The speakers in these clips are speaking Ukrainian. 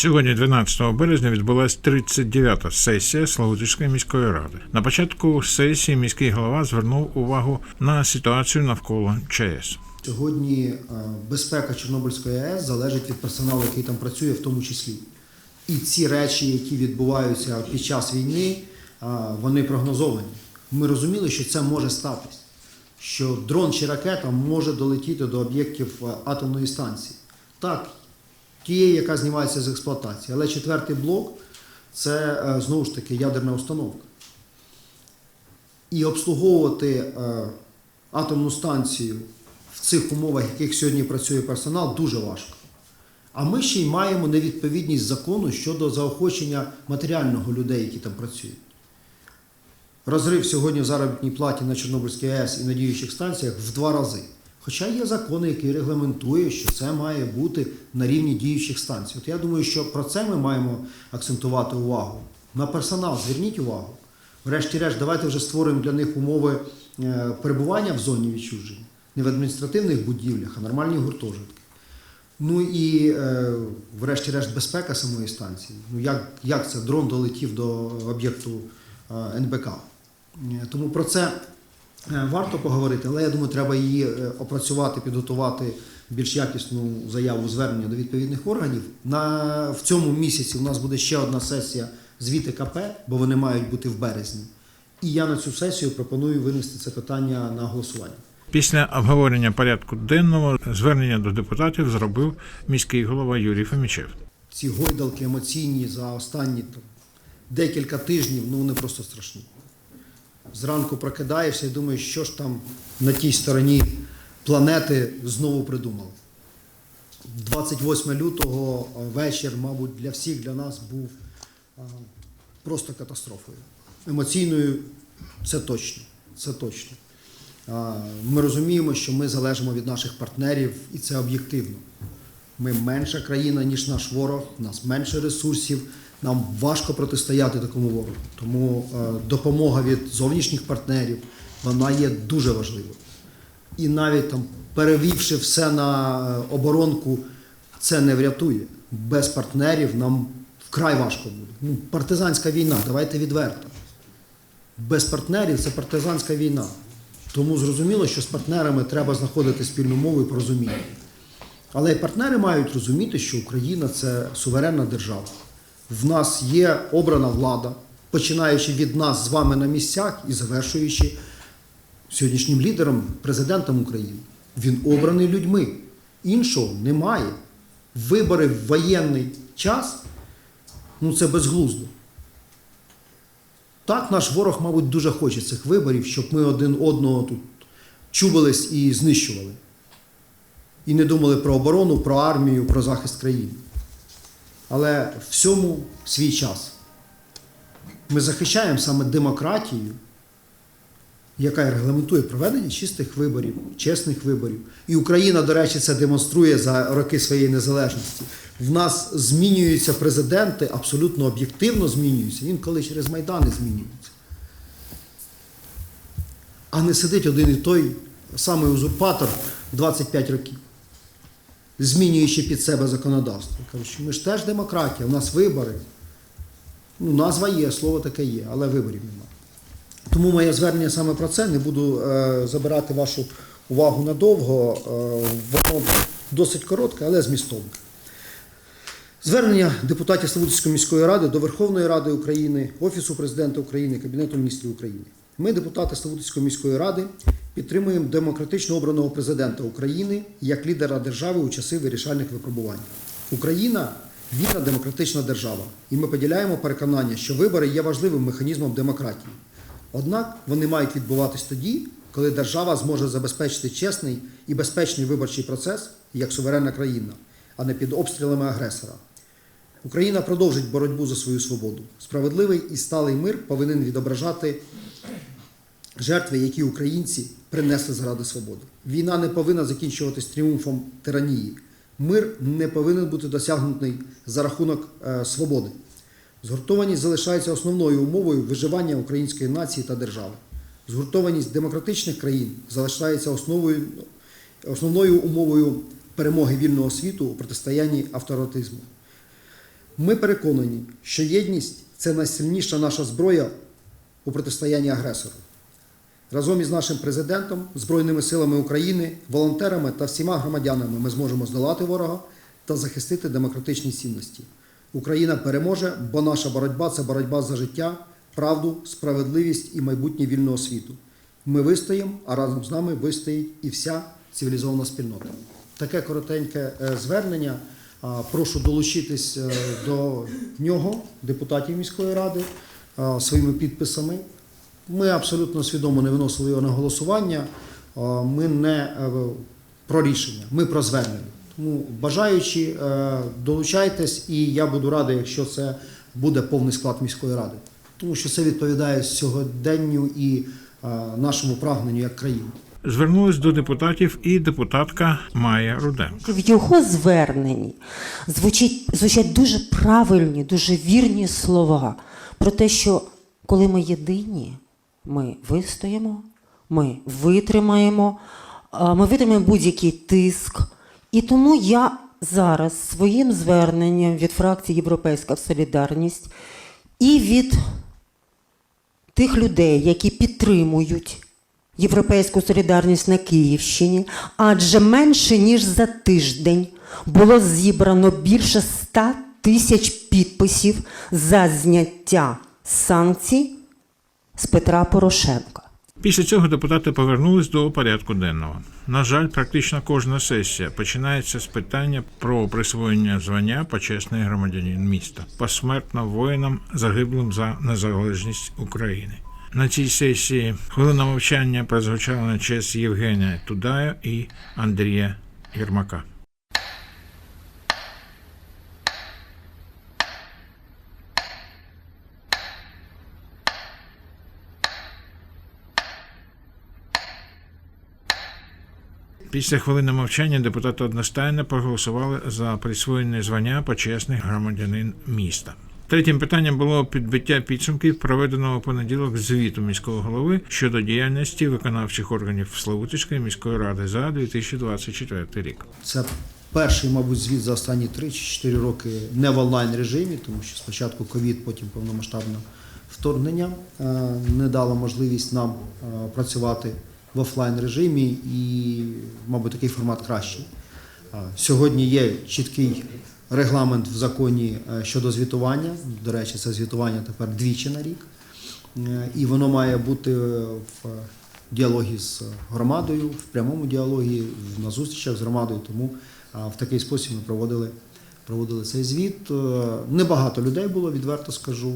Сьогодні, 12 березня, відбулася 39-та сесія Славутичської міської ради. На початку сесії міський голова звернув увагу на ситуацію навколо ЧАЕС. Сьогодні е, безпека Чорнобильської АЕС залежить від персоналу, який там працює, в тому числі. І ці речі, які відбуваються під час війни, е, вони прогнозовані. Ми розуміли, що це може статись, що дрон чи ракета може долетіти до об'єктів е, атомної станції. Так, тієї, яка знімається з експлуатації. Але четвертий блок це е, знову ж таки ядерна установка. І обслуговувати е, атомну станцію в цих умовах, в яких сьогодні працює персонал, дуже важко. А ми ще й маємо невідповідність закону щодо заохочення матеріального людей, які там працюють. Розрив сьогодні в заробітній платі на Чорнобильській АЕС і на діючих станціях в два рази. Хоча є закони, які регламентують, що це має бути на рівні діючих станцій. От я думаю, що про це ми маємо акцентувати увагу. На персонал зверніть увагу. Врешті-решт, давайте вже створимо для них умови е, перебування в зоні відчуження, не в адміністративних будівлях, а нормальні гуртожитки. Ну і, е, врешті-решт, безпека самої станції. Ну як, як це дрон долетів до об'єкту е, НБК? Тому про це варто поговорити, але я думаю, треба її е, опрацювати, підготувати більш якісну заяву звернення до відповідних органів. На, в цьому місяці у нас буде ще одна сесія звіти КП, бо вони мають бути в березні. І я на цю сесію пропоную винести це питання на голосування. Після обговорення порядку денного звернення до депутатів зробив міський голова Юрій Фомічев. ці гойдалки емоційні за останні там, декілька тижнів, ну вони просто страшні. Зранку прокидаєшся і думаєш, що ж там на тій стороні планети знову придумали. 28 лютого вечір, мабуть, для всіх для нас був просто катастрофою. Емоційною це точно. Це точно. Ми розуміємо, що ми залежимо від наших партнерів, і це об'єктивно. Ми менша країна, ніж наш ворог, у нас менше ресурсів, нам важко протистояти такому ворогу. Тому е, допомога від зовнішніх партнерів вона є дуже важливою. І навіть там перевівши все на е, оборонку, це не врятує. Без партнерів нам вкрай важко буде. Ну, партизанська війна, давайте відверто. Без партнерів це партизанська війна. Тому зрозуміло, що з партнерами треба знаходити спільну мову і порозуміння. Але й партнери мають розуміти, що Україна це суверенна держава. В нас є обрана влада, починаючи від нас з вами на місцях і завершуючи сьогоднішнім лідером, президентом України. Він обраний людьми. Іншого немає. Вибори в воєнний час ну це безглуздо. Так, наш ворог, мабуть, дуже хоче цих виборів, щоб ми один одного тут чубились і знищували. І не думали про оборону, про армію, про захист країни. Але всьому свій час. Ми захищаємо саме демократію, яка регламентує проведення чистих виборів, чесних виборів. І Україна, до речі, це демонструє за роки своєї незалежності. В нас змінюються президенти, абсолютно об'єктивно змінюються, інколи через Майдани змінюються. А не сидить один і той самий узурпатор 25 років, змінюючи під себе законодавство. Що ми ж теж демократія, у нас вибори. Ну, назва є, слово таке є, але виборів немає. Тому моє звернення саме про це. Не буду е, забирати вашу увагу надовго. Е, воно досить коротке, але змістовне. Звернення депутатів Славутської міської ради до Верховної Ради України, Офісу президента України, Кабінету міністрів України. Ми, депутати Славутської міської ради, підтримуємо демократично обраного президента України як лідера держави у часи вирішальних випробувань. Україна вільна демократична держава, і ми поділяємо переконання, що вибори є важливим механізмом демократії. Однак вони мають відбуватись тоді, коли держава зможе забезпечити чесний і безпечний виборчий процес як суверенна країна, а не під обстрілами агресора. Україна продовжить боротьбу за свою свободу. Справедливий і сталий мир повинен відображати жертви, які українці принесли заради свободи. Війна не повинна закінчуватись тріумфом тиранії. Мир не повинен бути досягнутий за рахунок е, свободи. Згуртованість залишається основною умовою виживання української нації та держави. Згуртованість демократичних країн залишається основою, основною умовою перемоги вільного світу у протистоянні авторитизму. Ми переконані, що єдність це найсильніша наша зброя у протистоянні агресору. Разом із нашим президентом, Збройними силами України, волонтерами та всіма громадянами ми зможемо здолати ворога та захистити демократичні цінності. Україна переможе, бо наша боротьба це боротьба за життя, правду, справедливість і майбутнє вільного світу. Ми вистоїмо, а разом з нами вистоїть і вся цивілізована спільнота. Таке коротеньке е, звернення. Прошу долучитись е, до нього, депутатів міської ради, своїми підписами. Ми абсолютно свідомо не виносили його на голосування. Ми не е, про рішення, ми про звернення. Тому бажаючи, е, долучайтесь, і я буду радий, якщо це буде повний склад міської ради, тому що це відповідає сьогоденню і е, нашому прагненню як країни. Звернулась до депутатів і депутатка Майя Руденко. В його зверненні звучить, звучать дуже правильні, дуже вірні слова про те, що коли ми єдині, ми вистоїмо, ми витримаємо, ми витримаємо будь-який тиск. І тому я зараз своїм зверненням від фракції Європейська Солідарність і від тих людей, які підтримують європейську солідарність на Київщині, адже менше ніж за тиждень було зібрано більше 100 тисяч підписів за зняття санкцій з Петра Порошенка. Після цього депутати повернулись до порядку денного. На жаль, практично кожна сесія починається з питання про присвоєння звання почесний громадянин міста посмертно воїнам, загиблим за незалежність України. На цій сесії хвилина мовчання прозвучала на честь Євгенія Тудая і Андрія Єрмака. Після хвилини мовчання депутати одностайно проголосували за присвоєння звання почесний громадянин міста. Третім питанням було підбиття підсумків проведеного понеділок звіту міського голови щодо діяльності виконавчих органів Славутицької міської ради за 2024 рік. Це перший, мабуть, звіт за останні 3 чи 4 роки не в онлайн режимі, тому що спочатку ковід, потім повномасштабне вторгнення е, не дало можливість нам е, працювати в офлайн режимі, і, мабуть, такий формат кращий. Сьогодні є чіткий регламент в законі е, щодо звітування. До речі, це звітування тепер двічі на рік. Е, І воно має бути в діалогі з громадою, в прямому діалогі, на зустрічах з громадою. Тому в такий спосіб ми проводили, проводили цей звіт. Е, Небагато людей було, відверто скажу.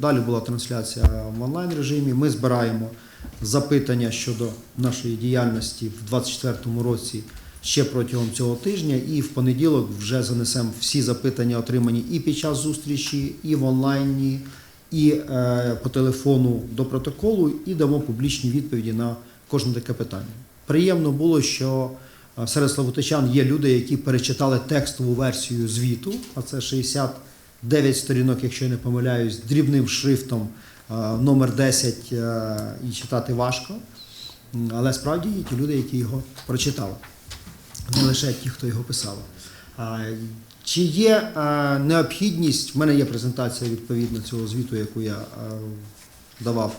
Далі була трансляція в онлайн режимі. Ми збираємо запитання щодо нашої діяльності в 2024 році. Ще протягом цього тижня, і в понеділок вже занесемо всі запитання, отримані і під час зустрічі, і в онлайні, і е, по телефону до протоколу, і дамо публічні відповіді на кожне таке питання. Приємно було, що е, серед славутичан є люди, які перечитали текстову версію звіту, а це 69 сторінок, якщо я не помиляюсь, дрібним шрифтом номер 10 е, і читати важко. Але справді є ті люди, які його прочитали не лише ті, хто його писав. Чи є необхідність, в мене є презентація відповідно цього звіту, яку я давав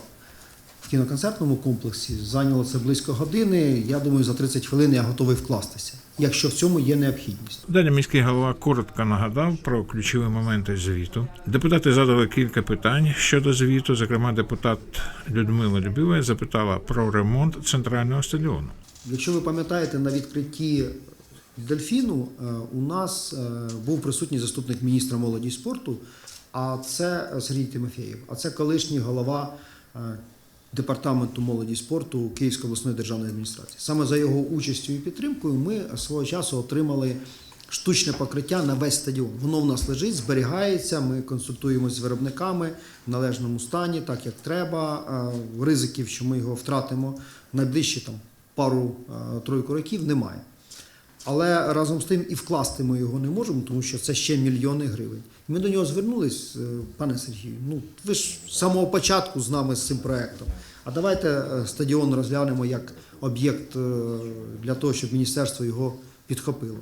кіноконцертному комплексі. Зайняло це близько години. Я думаю, за 30 хвилин я готовий вкластися, якщо в цьому є необхідність. Далі міський голова коротко нагадав про ключові моменти звіту. Депутати задали кілька питань щодо звіту. Зокрема, депутат Людмила Любіва запитала про ремонт центрального стадіону. Якщо ви пам'ятаєте, на відкритті дельфіну е, у нас е, був присутній заступник міністра молоді і спорту, а це Сергій Тимофєєв, а це колишній голова е, департаменту молоді і спорту Київської обласної державної адміністрації. Саме за його участю і підтримкою ми свого часу отримали штучне покриття на весь стадіон. Воно в нас лежить, зберігається. Ми консультуємося з виробниками в належному стані, так як треба. Ризиків, що ми його втратимо найближчі там пару тройку років, немає. Але разом з тим і вкласти ми його не можемо, тому що це ще мільйони гривень. Ми до нього звернулись, е, пане Сергію. Ну ви ж з самого початку з нами з цим проектом. А давайте е, стадіон розглянемо як об'єкт е, для того, щоб міністерство його підхопило.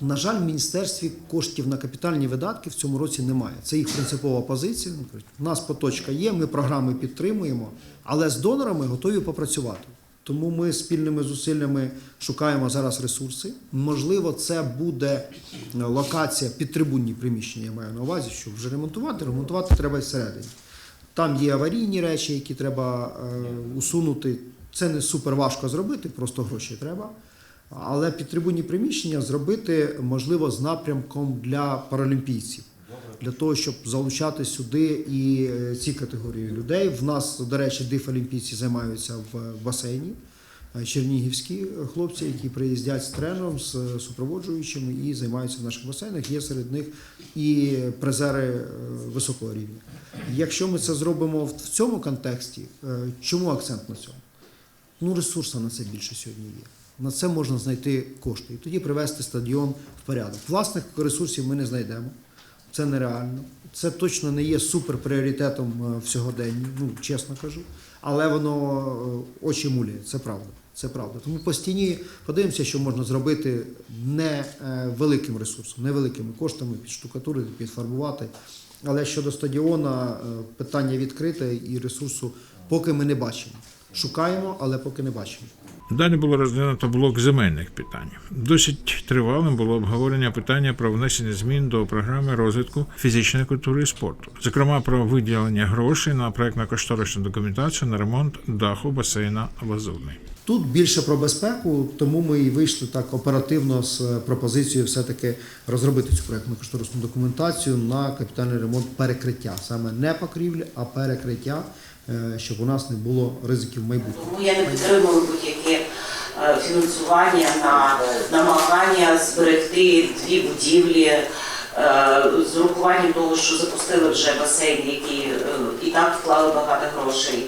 На жаль, в міністерстві коштів на капітальні видатки в цьому році немає. Це їх принципова позиція. У нас поточка є, ми програми підтримуємо, але з донорами готові попрацювати. Тому ми спільними зусиллями шукаємо зараз ресурси. Можливо, це буде е, локація підтрибунні приміщення. Я маю на увазі, щоб вже ремонтувати. Ремонтувати треба всередині. Там є аварійні речі, які треба е, усунути. Це не супер важко зробити, просто гроші треба. Але підтрибунні приміщення зробити можливо з напрямком для паралімпійців, для того, щоб залучати сюди і е, ці категорії людей. В нас, до речі, диф-олімпійці займаються в басейні. Е, Чернігівські хлопці, які приїздять з тренером, з е, супроводжуючими і займаються в наших басейнах. Є серед них і призери високого рівня. Якщо ми це зробимо в цьому контексті, чому акцент на цьому? Ну, ресурсу на це більше сьогодні є. На це можна знайти кошти. І тоді привести стадіон в порядок. Власних ресурсів ми не знайдемо. Це нереально. Це точно не є суперпріоритетом е, в сьогоденні, ну чесно кажу. Але воно е, очі муляє, це правда. Це правда. Тому по стіні подивимося, що можна зробити не е, великим ресурсом, невеликими коштами, підштукатурити, підфарбувати. Але щодо стадіона, питання відкрите і ресурсу поки ми не бачимо. Шукаємо, але поки не бачимо. Далі було розглянуто блок земельних питань. Досить тривалим було обговорення питання про внесення змін до програми розвитку фізичної культури і спорту, зокрема про виділення грошей на проектно-кошторисну документацію на ремонт даху басейна Лазурний. Тут більше про безпеку, тому ми і вийшли так оперативно з пропозицією все-таки розробити цю проєктну кошторисну документацію на капітальний ремонт перекриття. Саме не покрівлі, а перекриття, щоб у нас не було ризиків майбутньому. Тому я не підтримую будь-яке е, фінансування на намагання зберегти дві будівлі е, з урахуванням того, що запустили вже басейн, е, і так вклали багато грошей,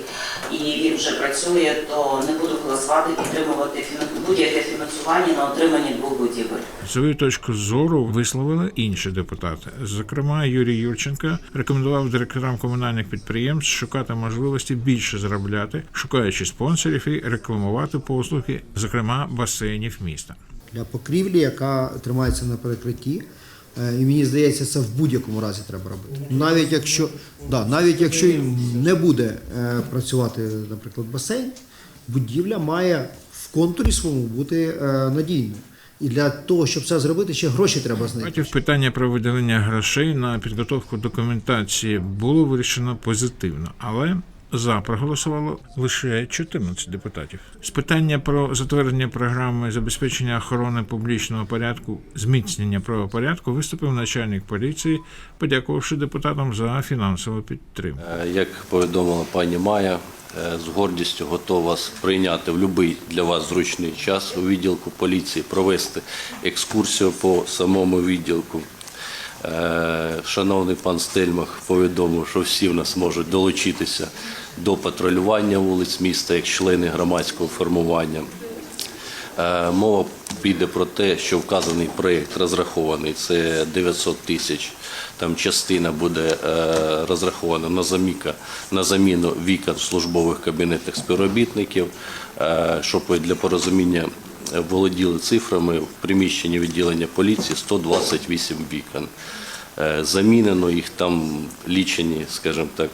і він вже працює, то не буду голосувати підтримувати будь-яке фінансування на отримання двох будівель. Свою точку зору висловили інші депутати. Зокрема, Юрій Юрченко рекомендував директорам комунальних підприємств шукати можливості більше заробляти, шукаючи спонсорів і рекламувати послуги, зокрема басейнів міста. Для покрівлі, яка тримається на перекритті. Е, І мені здається, це в будь-якому разі треба робити. Навіть якщо, да, навіть якщо не буде е, працювати, наприклад, басейн, будівля має в контурі своєму бути е, надійною. І для того, щоб це зробити, ще гроші треба знайти. Бачив, питання про виділення грошей на підготовку документації було вирішено позитивно, але за проголосувало лише 14 депутатів. З питання про затвердження програми забезпечення охорони публічного порядку, зміцнення правопорядку виступив начальник поліції, подякувавши депутатам за фінансову підтримку. Е, Як повідомила пані Майя, е, з гордістю готова прийняти в будь-який для вас зручний час у відділку поліції, провести екскурсію по самому відділку. Е, Шановний пан Стельмах повідомив, що всі в нас можуть долучитися до патрулювання вулиць міста як члени громадського формування. Е, Мова піде про те, що вказаний проєкт розрахований. Це 900 тисяч. Там частина буде е, розрахована на заміка на заміну вікон в службових кабінетах співробітників. Щоб для порозуміння володіли цифрами в приміщенні відділення поліції 128 вікон. Е, Замінено їх там лічені, скажімо так,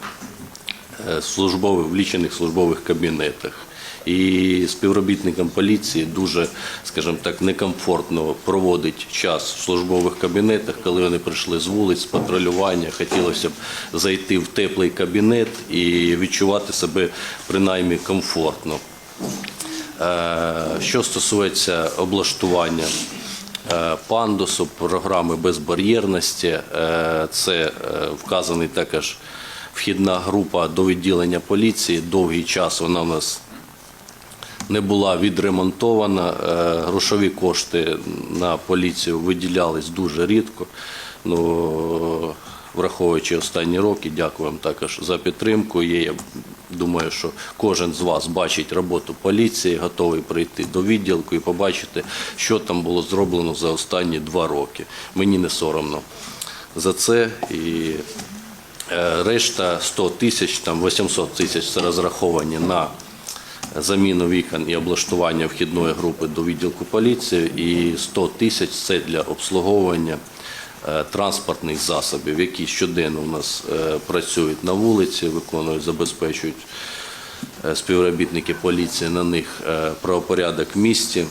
е, в лічених службових кабінетах. І співробітникам поліції дуже, скажімо так, некомфортно проводить час в службових кабінетах, коли вони прийшли з вулиць, з патрулювання. Хотілося б зайти в теплий кабінет і відчувати себе принаймні комфортно. Е, Що стосується облаштування е, пандусу, програми безбар'єрності, е, це вказаний також вхідна група до відділення поліції. Довгий час вона в нас не була відремонтована. Грошові кошти на поліцію виділялись дуже рідко. Ну, враховуючи останні роки, дякую вам також за підтримку. Є, я думаю, що кожен з вас бачить роботу поліції, готовий прийти до відділку і побачити, що там було зроблено за останні два роки. Мені не соромно за це. І Е, Решта 100 тисяч, там 800 тисяч це розраховані на заміну вікон і облаштування вхідної групи до відділку поліції, і 100 тисяч це для обслуговування транспортних засобів, які щоденно у нас е, працюють на вулиці, виконують, забезпечують е, співробітники поліції на них е, правопорядок в місті,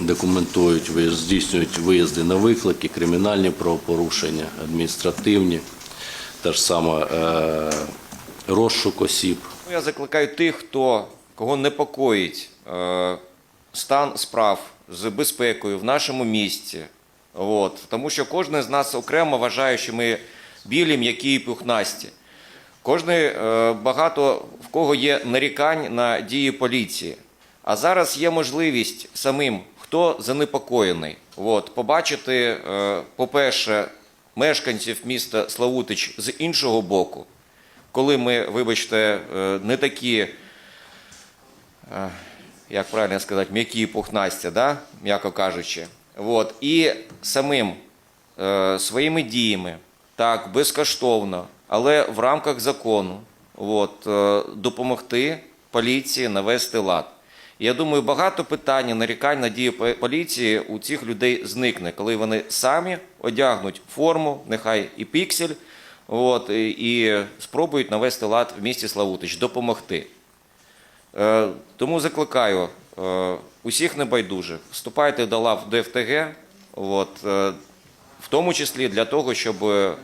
документують, здійснюють виїзди на виклики, кримінальні правопорушення, адміністративні, та ж саме е, розшук осіб. Ну, Я закликаю тих, хто кого непокоїть е, стан справ з безпекою в нашому місті. От, тому що кожен з нас окремо вважає, що ми білі, м'які і пухнасті. Кожен е, багато в кого є нарікань на дії поліції. А зараз є можливість самим, хто занепокоєний, от, побачити, е, по-перше, мешканців міста Славутич з іншого боку, коли ми, вибачте, е, не такі, як правильно сказати, м'які пухнасті, да? м'яко кажучи. От. І самим е, своїми діями, так, безкоштовно, але в рамках закону, от, е, допомогти поліції навести лад. Я думаю, багато питань, нарікань на дії поліції у цих людей зникне, коли вони самі одягнуть форму, нехай і піксель, от, і, і спробують навести лад в місті Славутич, допомогти. Е, тому закликаю усіх небайдужих, вступайте до лав ДФТГ, от, е, в тому числі для того, щоб е,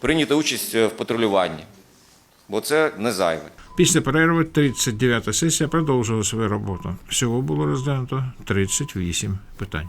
прийняти участь в патрулюванні, бо це не зайве. Після перерви 39-та сесія продовжила свою роботу. Всього було розглянуто 38 питань.